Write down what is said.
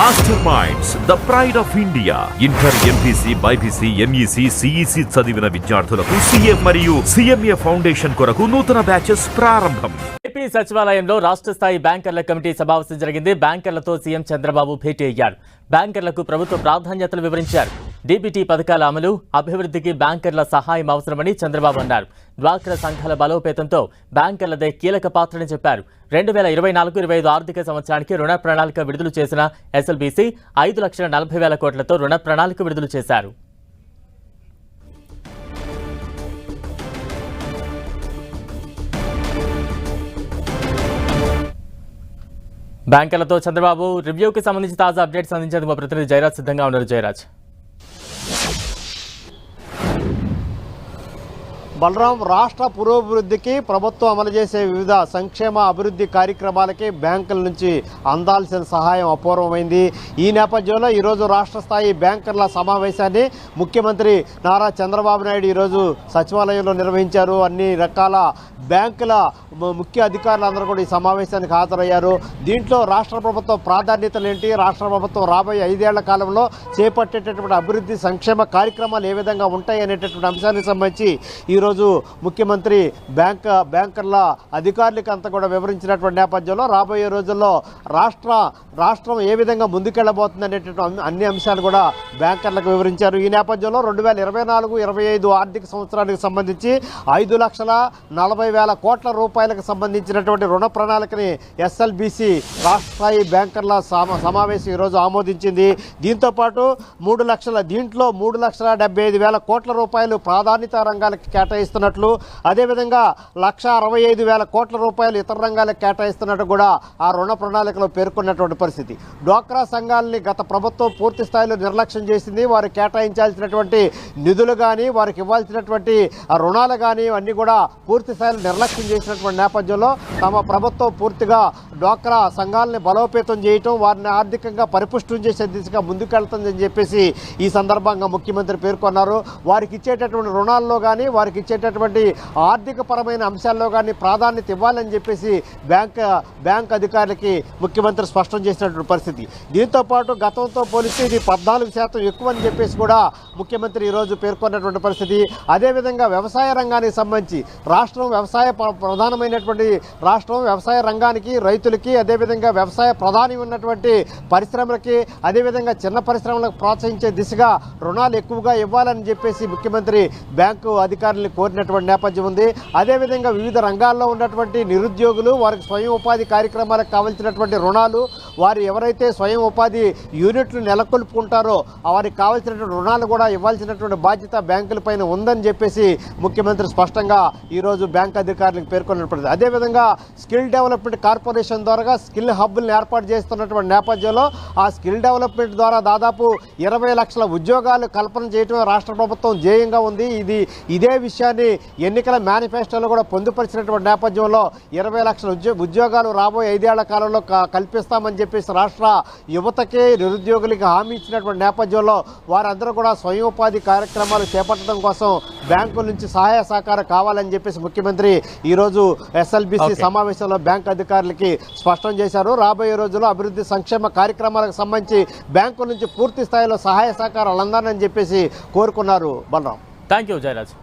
Master minds the pride of India inter MPC BiPC MEC CEC చదివిన విద్యార్థులకు CM మరియు CMA foundation కొరకు నూతన బ్యాచెస్ ప్రారంభం. ఏపీ సచివాలయంలో రాష్ట్ర స్థాయి బ్యాంకర్ల కమిటీ సమావేశం జరిగింది. బ్యాంకర్లతో సీఎం చంద్రబాబు భేటీ అయ్యారు. బ్యాంకర్లకు ప్రభుత్వ ప్రాధాన్యతలు వివరించారు. డీబీటీ పథకాల అమలు అభివృద్ధికి బ్యాంకర్ల సహాయం అవసరమని చంద్రబాబు అన్నారు. డ్వాక్రా సంఘాల బలోపేతంతో బ్యాంకర్లదే కీలక పాత్రని చెప్పారు. రెండు వేల ఇరవై నాలుగు ఇరవై ఐదు ఆర్థిక సంవత్సరానికి రుణ ప్రణాళిక విడుదల చేసిన ఎస్ఎల్బీసీ ఐదు లక్షల నలభై వేల కోట్లతో రుణ ప్రణాళిక విడుదల చేశారు. బ్యాంకర్లతో చంద్రబాబు రివ్యూకి సంబంధించి తాజా అప్డేట్స్ అందించేందుకు మా ప్రతినిధి జయరాజ్ సిద్ధంగా ఉన్నారు జయరాజ్. బలరాం రాష్ట్ర పురోభివృద్ధికి ప్రభుత్వం అమలు చేసే వివిధ సంక్షేమ అభివృద్ధి కార్యక్రమాలకి బ్యాంకుల నుంచి అందాల్సిన సహాయం అపూర్వమైంది. ఈ నేపథ్యంలో ఈరోజు రాష్ట్ర స్థాయి బ్యాంకర్ల సమావేశాన్ని ముఖ్యమంత్రి నారా చంద్రబాబు నాయుడు ఈరోజు సచివాలయంలో నిర్వహించారు. అన్ని రకాల బ్యాంకుల ముఖ్య అధికారులందరూ కూడా ఈ సమావేశానికి హాజరయ్యారు. దీంట్లో రాష్ట్ర ప్రభుత్వం ప్రాధాన్యతలు ఏంటి? రాష్ట్ర ప్రభుత్వం రాబోయే ఐదేళ్ళ కాలంలో చేపట్టేటటువంటి అభివృద్ధి సంక్షేమ కార్యక్రమాలు ఏ విధంగా ఉంటాయి అనేటటువంటి అంశానికి సంబంధించి ఈరోజు ముఖ్యమంత్రి బ్యాంక్ బ్యాంకర్ల అధికారులకు అంతా కూడా వివరించినటువంటి నేపథ్యంలో రాబోయే రోజుల్లో రాష్ట్ర రాష్ట్రం ఏ విధంగా ముందుకెళ్ళబోతుంది అనేటటువంటి అన్ని- అంశాలు కూడా బ్యాంకర్లకు వివరించారు. ఈ నేపథ్యంలో రెండు వేల ఇరవై నాలుగు ఇరవై ఐదు ఆర్థిక సంవత్సరానికి సంబంధించి ఐదు లక్షల నలభై వేల కోట్ల రూపాయలకు సంబంధించినటువంటి రుణ ప్రణాళికని ఎస్ఎల్బిసి రాష్ట్ర స్థాయి బ్యాంకర్ల సమా సమావేశం ఈరోజు ఆమోదించింది. దీంతో పాటు మూడు లక్షల దీంట్లో మూడు లక్షల డెబ్బై ఐదు వేల కోట్ల రూపాయలు ప్రాధాన్యత రంగాలకు కేటాయిస్తున్నట్లు అదేవిధంగా లక్ష అరవై ఐదు వేల కోట్ల రూపాయలు ఇతర రంగాలకు కేటాయిస్తున్నట్టు కూడా ఆ రుణ ప్రణాళికలో పేర్కొన్నటువంటి పరిస్థితి. డ్వాక్రా సంఘాలని గత ప్రభుత్వం పూర్తి స్థాయిలో నిర్లక్ష్యం చేసింది. వారు కేటాయించాల్సినటువంటి నిధులు కానీ వారికి ఇవ్వాల్సినటువంటి ఆ రుణాలు కానీ అన్నీ కూడా పూర్తి స్థాయిలో నిర్లక్ష్యం చేసినటువంటి నేపథ్యంలో తమ ప్రభుత్వం పూర్తిగా డ్వాక్రా సంఘాలని బలోపేతం చేయటం వారిని ఆర్థికంగా పరిపుష్టం చేసే దిశగా ముందుకెళ్తుందని చెప్పేసి ఈ సందర్భంగా ముఖ్యమంత్రి పేర్కొన్నారు. వారికి ఇచ్చేటటువంటి రుణాల్లో కానీ వారికి ఇచ్చేటటువంటి ఆర్థిక పరమైన అంశాల్లో కానీ ప్రాధాన్యత ఇవ్వాలని చెప్పేసి బ్యాంక్ బ్యాంక్ అధికారులకి ముఖ్యమంత్రి స్పష్టం చేసినటువంటి పరిస్థితి. దీంతో పాటు గతంతో పోలిస్తే ఇది పద్నాలుగు శాతం ఎక్కువ అని చెప్పేసి కూడా ముఖ్యమంత్రి ఈరోజు పేర్కొన్నటువంటి పరిస్థితి. అదేవిధంగా వ్యవసాయ రంగానికి సంబంధించి రాష్ట్రం వ్యవసాయ ప్రధానమైనటువంటి రాష్ట్రం వ్యవసాయ రంగానికి రైతులకి అదేవిధంగా వ్యవసాయ ప్రధాని ఉన్నటువంటి పరిశ్రమలకి అదేవిధంగా చిన్న పరిశ్రమలకు ప్రోత్సహించే దిశగా రుణాలు ఎక్కువగా ఇవ్వాలని చెప్పేసి ముఖ్యమంత్రి బ్యాంకు అధికారులను కోరినటువంటి నేపథ్యం ఉంది. అదేవిధంగా వివిధ రంగాల్లో ఉన్నటువంటి నిరుద్యోగులు వారికి స్వయం ఉపాధి కార్యక్రమాలకు కావాల్సినటువంటి రుణాలు వారు ఎవరైతే స్వయం ఉపాధి యూనిట్లు నెలకొల్పుకుంటారో వారికి కావాల్సినటువంటి రుణాలు కూడా ఇవ్వాల్సినటువంటి బాధ్యత బ్యాంకుల పైన ఉందని చెప్పేసి ముఖ్యమంత్రి స్పష్టంగా ఈరోజు బ్యాంక్ అధికారులకు పేర్కొన్నటువంటి అదేవిధంగా స్కిల్ డెవలప్మెంట్ కార్పొరేషన్ ద్వారా స్కిల్ హబ్ని ఏర్పాటు చేస్తున్నటువంటి నేపథ్యంలో ఆ స్కిల్ డెవలప్మెంట్ ద్వారా దాదాపు ఇరవై లక్షల ఉద్యోగాలు కల్పన చేయటమే రాష్ట్ర ప్రభుత్వం ధ్యేయంగా ఉంది ఇది ఇదే విషయాన్ని ఎన్నికల మేనిఫెస్టోలో కూడా పొందుపరిచినటువంటి నేపథ్యంలో ఇరవై లక్షల ఉద్యో ఉద్యోగాలు రాబోయే ఐదేళ్ళ కాలంలో కల్పిస్తామని చెప్పేసి రాష్ట్ర యువతకే నిరుద్యోగులకి హామీ ఇచ్చినటువంటి నేపథ్యంలో వారందరూ కూడా స్వయం ఉపాధి కార్యక్రమాలు చేపట్టడం కోసం బ్యాంకుల నుంచి సహాయ సహకారం కావాలని చెప్పేసి ముఖ్యమంత్రి ఈరోజు ఎస్ఎల్బిసి. సమావేశంలో బ్యాంక్ అధికారులకి స్పష్టం చేశారు. రాబోయే రోజుల్లో అభివృద్ధి సంక్షేమ కార్యక్రమాలకు సంబంధించి బ్యాంకు నుంచి పూర్తి స్థాయిలో సహాయ సహకారాలు అందాలని చెప్పేసి కోరుకున్నారు. బలరాం. Thank you Jayaraj.